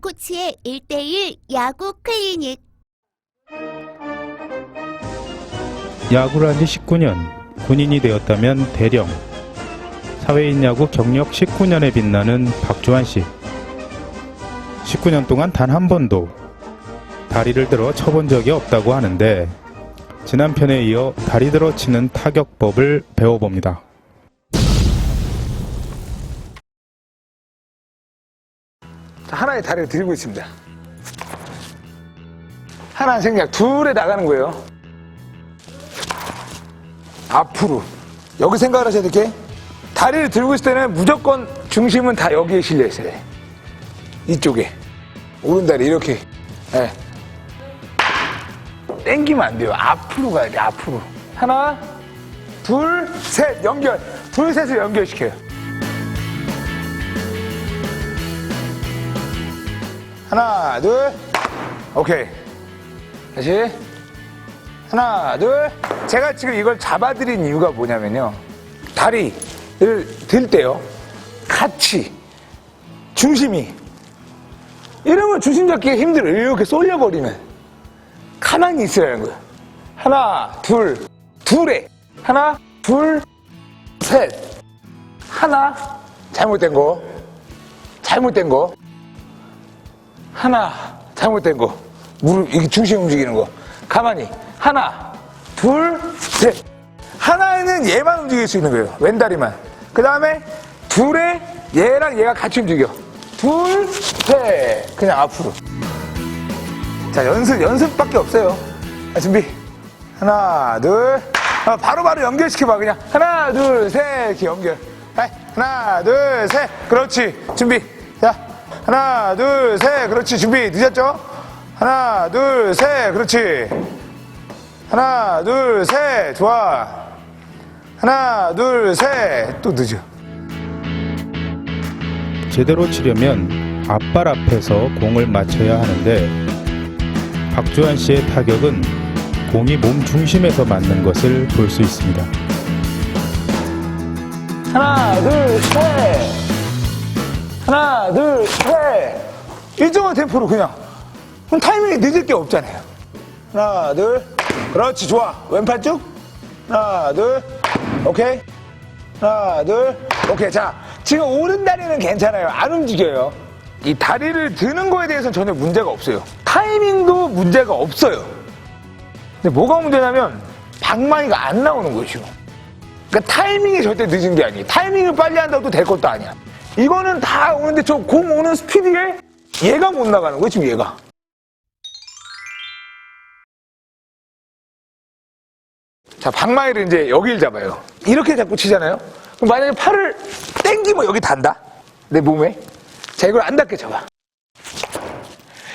양코치의 1대1 야구 클리닉. 야구를 한 지 19년, 군인이 되었다면 대령. 사회인 야구 경력 19년에 빛나는 박주환 씨. 19년 동안 단 한 번도 다리를 들어 쳐본 적이 없다고 하는데, 지난 편에 이어 다리 들어 치는 타격법을 배워봅니다. 하나의 다리를 들고 있습니다. 하나 생략, 둘에 나가는 거예요. 앞으로. 여기 생각을 하셔야 될 게, 다리를 들고 있을 때는 무조건 중심은 다 여기에 실려 있어야 돼. 이쪽에. 오른다리 이렇게. 예. 땡기면 안 돼요. 앞으로 가야 돼, 앞으로. 하나, 둘, 셋, 연결. 둘, 셋을 연결시켜요. 하나, 둘. 오케이. 다시. 하나, 둘. 제가 지금 이걸 잡아드린 이유가 뭐냐면요. 다리를 들 때요. 같이. 중심이. 이러면 중심 잡기가 힘들어요. 이렇게 쏠려버리면. 가만히 있어야 하는 거예요. 하나, 둘. 둘에. 하나, 둘, 셋. 하나. 잘못된 거. 잘못된 거. 하나 잘못된 거. 무릎 이게 중심 움직이는 거. 가만히. 하나 둘셋. 하나에는 얘만 움직일 수 있는 거예요. 왼다리만. 그 다음에 둘에 얘랑 얘가 같이 움직여. 둘셋. 그냥 앞으로. 자 연습 연습밖에 없어요. 자, 준비. 하나 둘. 아, 바로바로 연결시켜봐 그냥. 하나 둘 셋. 이렇게 연결. 하나 둘 셋. 그렇지. 준비. 자 하나 둘 셋. 그렇지. 준비 늦었죠? 하나 둘 셋. 그렇지. 하나 둘 셋. 좋아. 하나 둘 셋. 또 늦어. 제대로 치려면 앞발 앞에서 공을 맞춰야 하는데, 박주환 씨의 타격은 공이 몸 중심에서 맞는 것을 볼 수 있습니다. 하나 둘 셋 하나 둘 셋. 일정한 템포로 그냥. 그럼 타이밍이 늦을 게 없잖아요. 하나 둘. 그렇지 좋아. 왼팔 쭉. 하나 둘. 오케이. 하나 둘. 오케이. 자 지금 오른 다리는 괜찮아요. 안 움직여요. 이 다리를 드는 거에 대해서는 전혀 문제가 없어요. 타이밍도 문제가 없어요. 근데 뭐가 문제냐면 방망이가 안 나오는 것이요 그러니까 타이밍이 절대 늦은 게 아니에요. 타이밍을 빨리 한다고 될 것도 아니야. 이거는 다 오는데 저 공 오는 스피드에 얘가 못 나가는 거예요, 지금 얘가. 자, 방망이를 이제 여기를 잡아요. 이렇게 잡고 치잖아요. 그럼 만약에 팔을 땡기면 여기 단다? 내 몸에? 자, 이걸 안 닿게 잡아.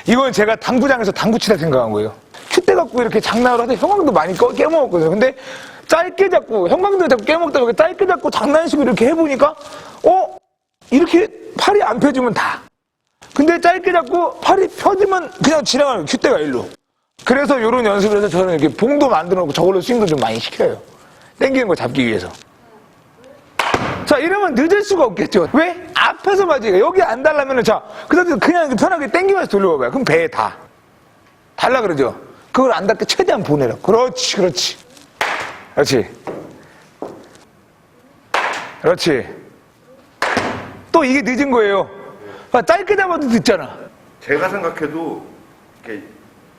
이건 제가 당구장에서 당구 치다 생각한 거예요. 큐대 갖고 이렇게 장난을 하다 형광도 많이 꺼- 깨먹었거든요. 근데 짧게 잡고 형광도 잡고 깨먹다 보니까 짧게 잡고 장난식으로 이렇게 해보니까 어? 이렇게 팔이 안 펴지면 다. 근데 짧게 잡고 팔이 펴지면 그냥 지나가는 큐대가 일로. 그래서 이런 연습을 해서 저는 이렇게 봉도 만들어 놓고 저걸로 스윙도 좀 많이 시켜요. 땡기는 거 잡기 위해서. 자, 이러면 늦을 수가 없겠죠. 왜? 앞에서 맞으니까. 여기 안 달라면은, 자, 그 다음에 그냥 편하게 땡기면서 돌려봐봐요. 그럼 배에 다. 달라 그러죠? 그걸 안 닿게 최대한 보내라. 그렇지, 그렇지. 그렇지. 그렇지. 또 이게 늦은 거예요. 봐, 짧게 잡아도 늦잖아. 제가 생각해도 이렇게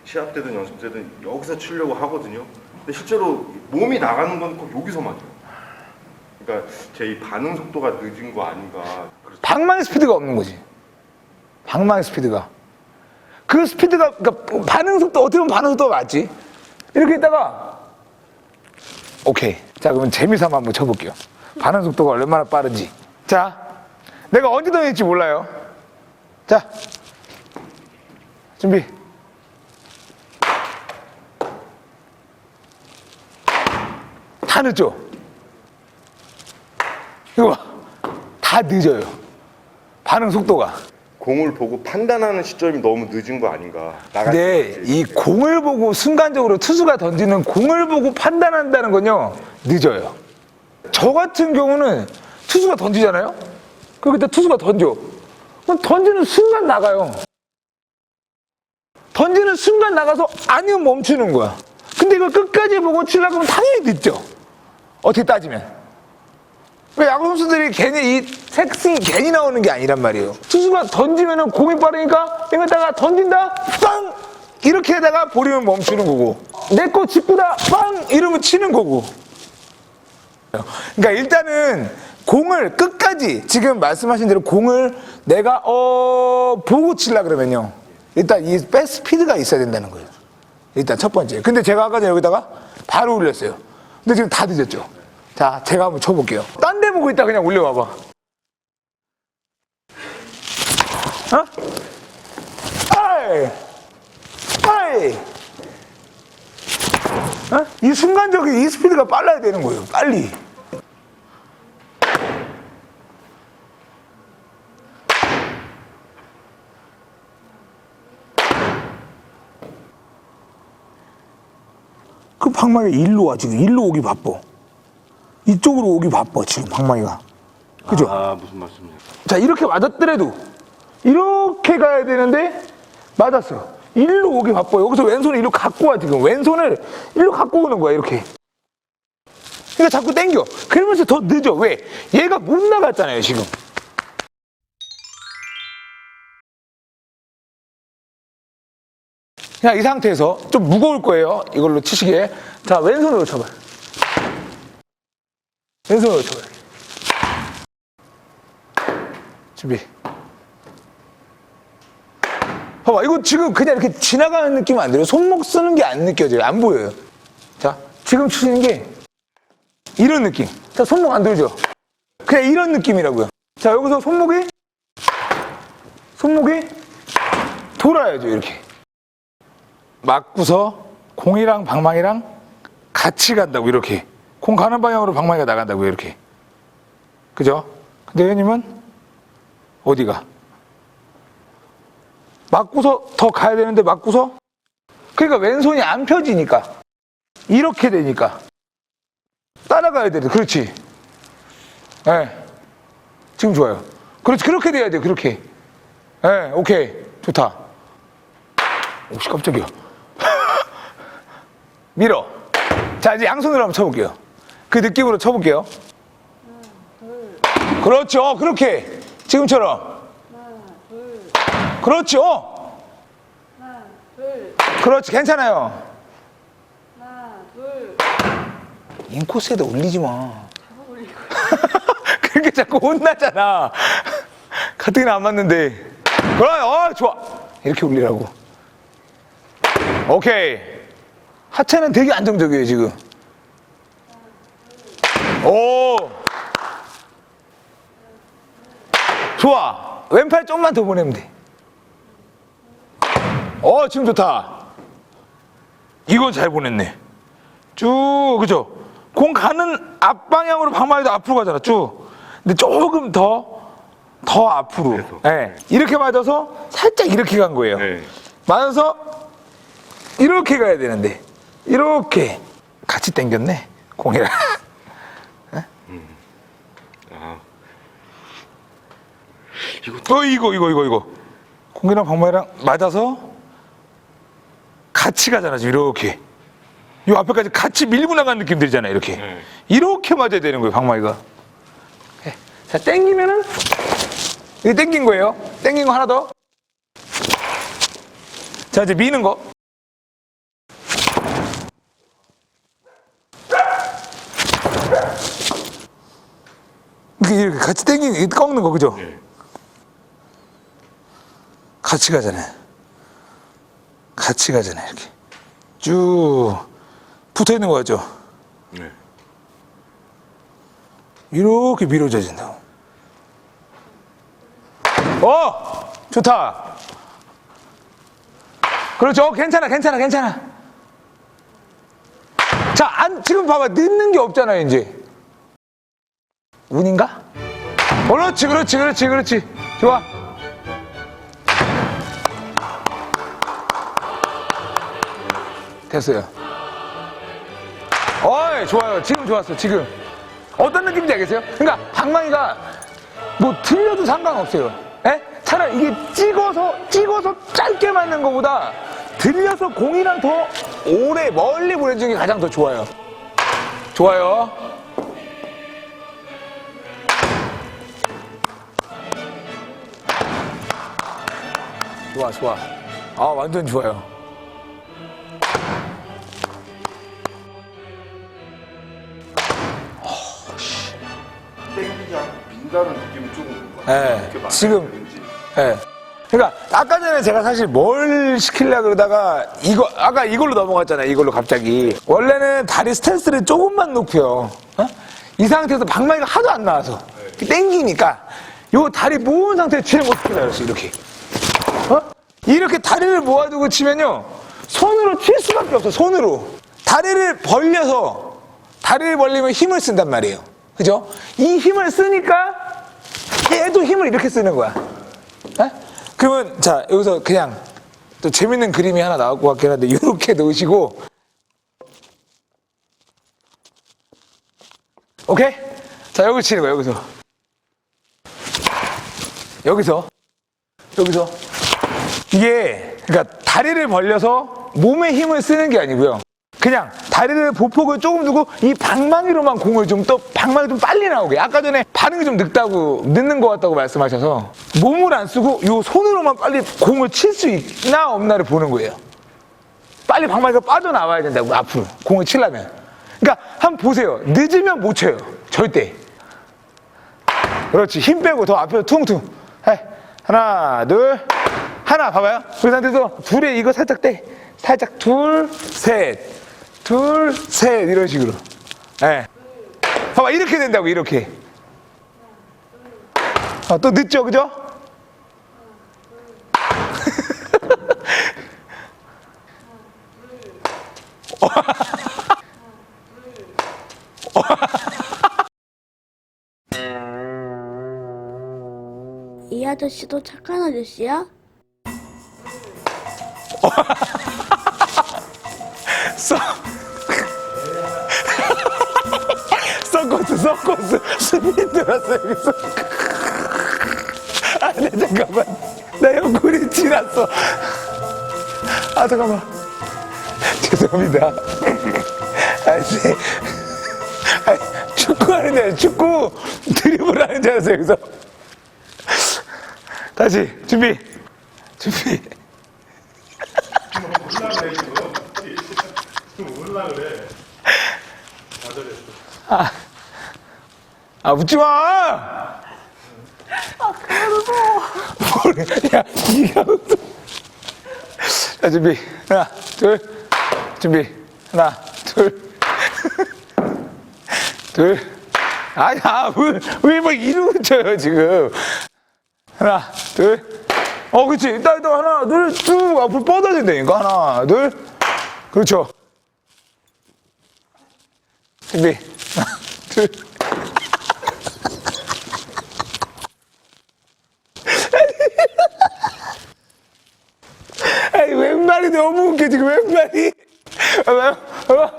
시합 때든 연습 때든 여기서 치려고 하거든요. 근데 실제로 몸이 나가는 건 꼭 여기서 맞아요. 그러니까 제 이 반응 속도가 늦은 거 아닌가. 그래서 방망이 스피드가 없는 거지. 방망이 스피드가. 그 스피드가, 그러니까 반응 속도, 어떻게 보면 반응 속도가 맞지? 이렇게 있다가, 오케이. 자, 그러면 재미삼아 한번 쳐볼게요. 반응 속도가 얼마나 빠른지. 자, 내가 언제 던질지 몰라요. 자, 준비. 다 늦죠? 이거 봐. 다 늦어요. 반응 속도가. 공을 보고 판단하는 시점이 너무 늦은 거 아닌가. 나갈 근데 때이 공을 보고 순간적으로 투수가 던지는 공을 보고 판단한다는 건요 늦어요. 저 같은 경우는 투수가 던지잖아요. 그때 투수가 던져. 그럼 던지는 순간 나가요. 던지는 순간 나가서 아니면 멈추는 거야. 근데 이걸 끝까지 보고 치려고 하면 당연히 늦죠. 어떻게 따지면. 왜 야구 선수들이 괜히 이 색승이 괜히 나오는 게 아니란 말이에요. 투수가 던지면은 공이 빠르니까 여기다가 던진다, 빵! 이렇게 하다가 보리면 멈추는 거고. 내 거 짚고다, 빵! 이러면 치는 거고. 그러니까 일단은 공을 끝까지 지금 말씀하신 대로 공을 내가 어 보고 치려 그러면요. 일단 이 백스피드가 있어야 된다는 거예요. 일단 첫 번째. 근데 제가 아까 전에 여기다가 바로 올렸어요. 근데 지금 다 늦었죠. 자, 제가 한번 쳐볼게요. 딴 데 보고 있다 그냥 올려봐봐. 어? 아이! 아이! 어? 이 순간적인 이 스피드가 빨라야 되는 거예요. 빨리. 그 방망이가 일로 와 지금 일로 오기 바빠. 이쪽으로 오기 바빠 지금 방망이가. 그죠? 아 무슨 말씀이세요? 자 이렇게 맞았더라도 이렇게 가야 되는데 맞았어. 일로 오기 바빠. 여기서 왼손을 일로 갖고 와 지금 왼손을 일로 갖고 오는 거야 이렇게. 그러니까 자꾸 당겨. 그러면서 더 늦어. 왜? 얘가 못 나갔잖아요 지금. 그냥 이 상태에서 좀 무거울 거예요. 이걸로 치시기에. 자 왼손으로 쳐봐요. 왼손으로 쳐봐요. 준비. 봐봐, 이거 지금 그냥 이렇게 지나가는 느낌 안 들어요. 손목 쓰는 게 안 느껴져요. 안 보여요. 자, 지금 치시는 게 이런 느낌. 자, 손목 안 들죠? 그냥 이런 느낌이라고요. 자, 여기서 손목이, 손목이 돌아야죠, 이렇게. 맞고서 공이랑 방망이랑 같이 간다고, 이렇게. 공 가는 방향으로 방망이가 나간다고, 이렇게. 그죠? 근데 회원님은 어디가? 맞고서 더 가야 되는데 맞고서 그러니까 왼손이 안 펴지니까 이렇게 되니까 따라가야 돼. 그렇지. 예. 네. 지금 좋아요. 그렇지. 그렇게 돼야 돼. 그렇게. 예, 네, 오케이. 좋다. 오씨 깜짝이야. 밀어. 자, 이제 양손으로 한번 쳐볼게요. 그 느낌으로 쳐볼게요. 그렇죠. 그렇게. 지금처럼. 그렇죠. 그렇지. 괜찮아요. 인코스에다 올리지 마. 그렇게 자꾸 혼나잖아. 가뜩이나 안 맞는데. 그래, 어, 좋아. 이렇게 올리라고. 오케이. 하체는 되게 안정적이에요, 지금. 오. 좋아. 왼팔 좀만 더 보내면 돼. 어, 지금 좋다. 이건 잘 보냈네. 쭉, 그죠? 공 가는 앞방향으로 방망이도 앞으로 가잖아, 쭉. 근데 조금 더, 더 앞으로. 그래서. 예. 이렇게 맞아서 살짝 이렇게 간 거예요. 네. 맞아서 이렇게 가야 되는데, 이렇게. 같이 당겼네, 공이랑. 아 어, 이거, 이거, 이거, 이거. 공이랑 방망이랑 맞아서 같이 가잖아, 지금 이렇게. 이 앞에까지 같이 밀고 나가는 느낌 들잖아, 이렇게. 네. 이렇게 맞아야 되는 거예요, 방망이가. 예. 자, 땡기면은, 이거 땡긴 거예요. 땡긴 거 하나 더. 자, 이제 미는 거. 이렇게 같이 이렇게 꺾는 거, 그죠? 네. 같이 가잖아요. 같이 가잖아요, 이렇게. 쭉 붙어 있는 거 같죠? 네. 이렇게 밀어줘야 된다고. 어! 좋다. 그렇죠. 괜찮아, 괜찮아, 괜찮아. 자, 안, 지금 봐봐. 늦는 게 없잖아요, 이제. 운인가? 그렇지, 그렇지, 그렇지, 그렇지. 좋아. 됐어요. 어이, 좋아요. 지금 좋았어, 지금. 어떤 느낌인지 알겠어요? 그러니까 방망이가 뭐 틀려도 상관없어요. 예? 차라리 이게 찍어서 찍어서 짧게 맞는 것보다 들려서 공이랑 더 오래 멀리 보내주는 게 가장 더 좋아요. 좋아요. 좋아, 좋아. 아, 완전 좋아요. 땡기지 않고 민다는 느낌이 조금 예, 이렇게 많이 지금, 왠지. 예. 그러니까 아까 전에 제가 사실 뭘 시키려 그러다가 이거 아까 이걸로 넘어갔잖아요. 이걸로 갑자기 원래는 다리 스탠스를 조금만 높여. 어? 이 상태에서 방망이가 하도 안 나와서 땡기니까 요 다리 모은 상태에 치는 모습이 나왔어 이렇게. 어? 이렇게 다리를 모아두고 치면요 손으로 칠 수밖에 없어 손으로 다리를 벌려서 다리를 벌리면 힘을 쓴단 말이에요. 그죠? 이 힘을 쓰니까 얘도 힘을 이렇게 쓰는 거야. 에? 그러면 자 여기서 그냥 또 재밌는 그림이 하나 나올 것 같긴 한데 이렇게 놓으시고 오케이? 자 여기 치는 거야 여기서 여기서 여기서 이게 그러니까 다리를 벌려서 몸에 힘을 쓰는 게 아니고요. 그냥 다리를 보폭을 조금 두고 이 방망이로만 공을 좀 또 방망이 좀 빨리 나오게. 아까 전에 반응이 좀 늦다고 늦는 것 같다고 말씀하셔서 몸을 안 쓰고 이 손으로만 빨리 공을 칠 수 있나 없나를 보는 거예요. 빨리 방망이가 빠져나와야 된다고 앞으로 공을 치려면. 그러니까 한번 보세요. 늦으면 못 쳐요. 절대. 그렇지. 힘 빼고 더 앞으로 퉁퉁. 해. 하나 둘 하나 봐봐요 그 상태에서 둘에 이거 살짝 떼 살짝 둘 셋 둘 셋 이런 식으로 예. 봐봐 이렇게 된다고 이렇게 아, 또 늦죠 그죠? 이 아저씨도 착한 아저씨야? 서 서커스 서커스 스피드 들었어 여기서 아 네 잠깐만. 나 옆구리 지났어. 아 잠깐만. 죄송합니다. 아니 아니, 축구 하는 줄 알았어 축구 드리블 하는 줄 알았어 여기서. 다시 준비. 준비 아, 웃지 마! 아, 그래도. 야, 니가 웃어. 자, 준비. 하나, 둘. 준비. 하나, 둘. 둘. 아야, 왜, 왜 막 이러고 쳐요, 지금. 하나, 둘. 어, 그치. 일단, 일단 하나, 둘, 쭉 앞으로 뻗어진다니까. 하나, 둘. 그렇죠. 준비. 하나, 둘. 아니 왼발이 너무 웃겨 지금 왼발이 봐봐 봐봐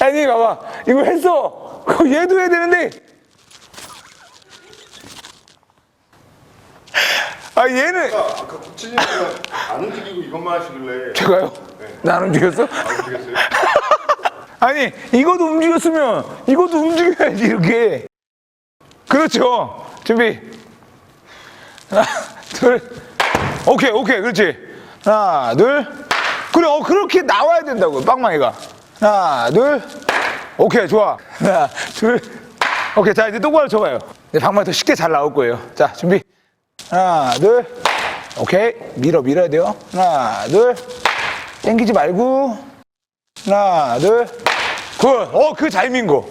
아니 봐봐 이거 했어 그거 얘도 해야 되는데 아 얘는 아까 국진이가 안 움직이고 이것만 하시길래 제가요? 나안 움직였어? 안 움직였어요? 아니 이것도 움직였으면 이것도 움직여야지 이렇게. 그렇죠. 준비. 하나 둘. 오케이 오케이 그렇지. 하나 둘. 그래 어 그렇게 나와야 된다고 빵망이가. 하나 둘. 오케이 좋아. 하나 둘. 오케이 자 이제 똑바로 쳐봐요. 이제 방망이 더 쉽게 잘 나올 거예요. 자 준비. 하나 둘. 오케이 밀어 밀어야 돼요. 하나 둘. 땡기지 말고. 하나, 둘, 굿. 어, 그 거.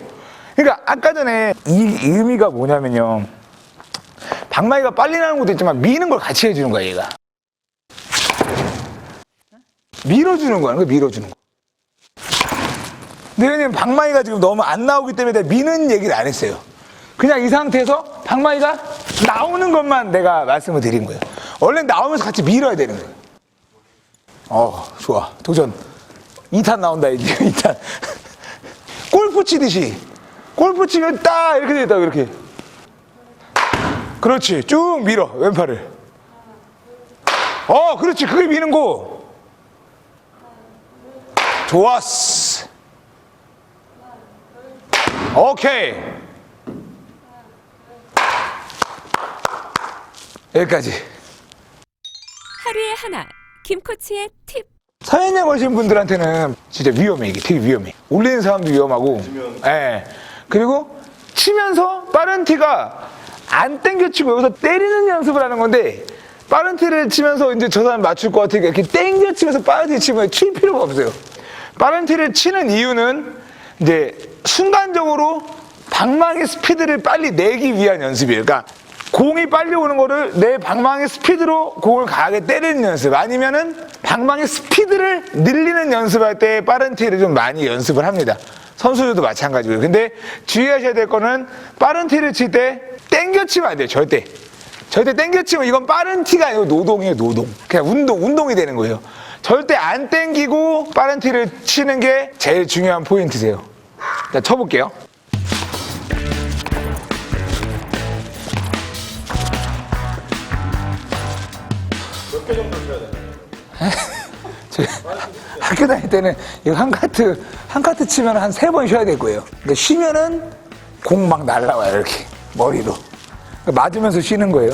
그러니까 아까 전에 이 의미가 뭐냐면요. 방망이가 빨리 나는 것도 있지만 미는 걸 같이 해주는 거야, 얘가. 밀어주는 거야, 그 밀어주는 거. 근데 왜냐면 방망이가 지금 너무 안 나오기 때문에 내가 미는 얘기를 안 했어요. 그냥 이 상태에서 방망이가 나오는 것만 내가 말씀을 드린 거예요. 원래 나오면서 같이 밀어야 되는 거예요. 어, 좋아. 도전. 2탄 나온다, 이제 2탄. 골프 치듯이. 골프 치면 딱 이렇게 되다, 이렇게. 그렇지. 쭉 밀어, 왼팔을. 어, 그렇지. 그게 미는 거. 좋았어. 오케이. 여기까지. 하루에 하나 김 코치의 팁. 사연장 걸신 분들한테는 진짜 위험해 이게. 되게 위험해. 올리는 사람도 위험하고. 예. 그리고 치면서 빠른 티가 안 땡겨치고 여기서 때리는 연습을 하는 건데 빠른 티를 치면서 이제 저 사람 맞출 것 같으니까 이렇게 땡겨치면서 빠른 티 치면 칠 필요가 없어요. 빠른 티를 치는 이유는 이제 순간적으로 방망이 스피드를 빨리 내기 위한 연습이에요. 그러니까 공이 빨리 오는 거를 내 방망이 스피드로 공을 강하게 때리는 연습 아니면은 방망이 스피드를 늘리는 연습할 때 빠른 티를 좀 많이 연습을 합니다. 선수들도 마찬가지고요. 근데 주의하셔야 될 거는 빠른 티를 칠 때 땡겨 치면 안 돼요. 절대. 절대 땡겨 치면 이건 빠른 티가 아니고 노동이에요. 노동. 그냥 운동, 운동이 되는 거예요. 절대 안 땡기고 빠른 티를 치는 게 제일 중요한 포인트세요. 자, 쳐볼게요. 저 학교 다닐 때는 이거 한 카트 한 카트 치면 한 세 번 쉬어야 될 거예요. 근데 쉬면은 공 막 날라와요 이렇게 머리로 그러니까 맞으면서 쉬는 거예요.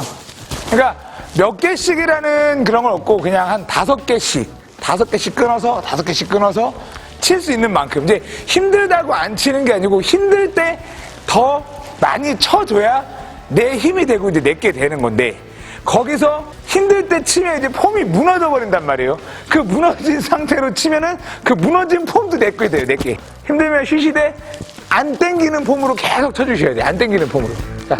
그러니까 몇 개씩이라는 그런 건 없고 그냥 한 다섯 개씩 다섯 개씩 끊어서 다섯 개씩 끊어서 칠 수 있는 만큼 이제 힘들다고 안 치는 게 아니고 힘들 때 더 많이 쳐줘야 내 힘이 되고 이제 내게 되는 건데 거기서 힘들 때 치면 이제 폼이 무너져 버린단 말이에요. 그 무너진 상태로 치면은 그 무너진 폼도 내게 돼요, 내게. 힘들면 쉬시되 안 땡기는 폼으로 계속 쳐주셔야 돼요. 안 땡기는 폼으로. 자.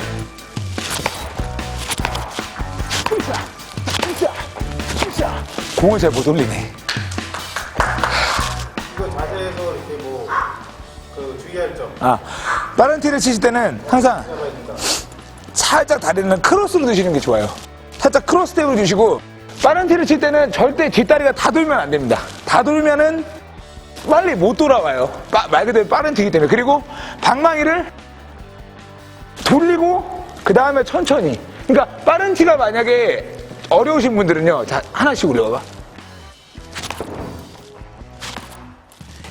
공을 잘 못 올리네. 이거 자세에서 이렇게 뭐 그 주의할 점 아, 빠른 티를 치실 때는 항상 살짝 다리는 크로스로 드시는 게 좋아요. 살짝 크로스 텝을 주시고 빠른 티를 칠 때는 절대 뒷다리가 다 돌면 안 됩니다. 다 돌면은 빨리 못 돌아와요. 빠- 말 그대로 빠른 티기 때문에. 그리고 방망이를 돌리고 그 다음에 천천히. 그러니까 빠른 티가 만약에 어려우신 분들은요. 자, 하나씩 올려봐.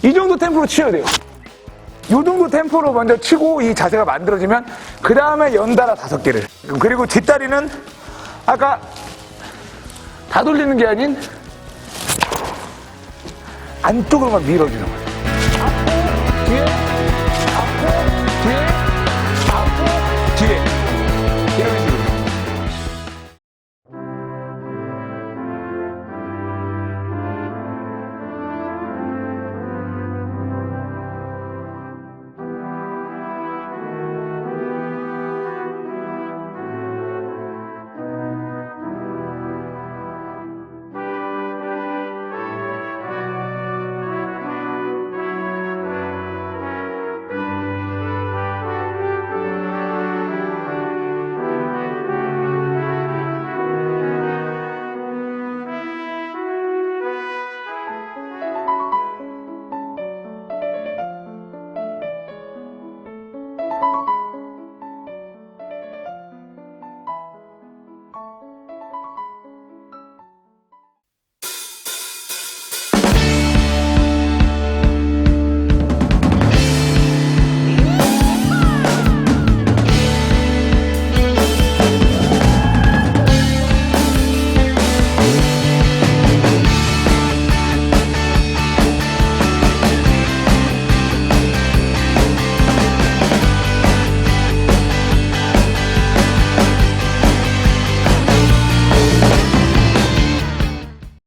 이 정도 템포로 치셔야 돼요. 요 정도 템포로 먼저 치고 이 자세가 만들어지면 그 다음에 연달아 다섯 개를 그리고 뒷다리는 아까 다 돌리는 게 아닌 안쪽으로만 밀어주는 거예요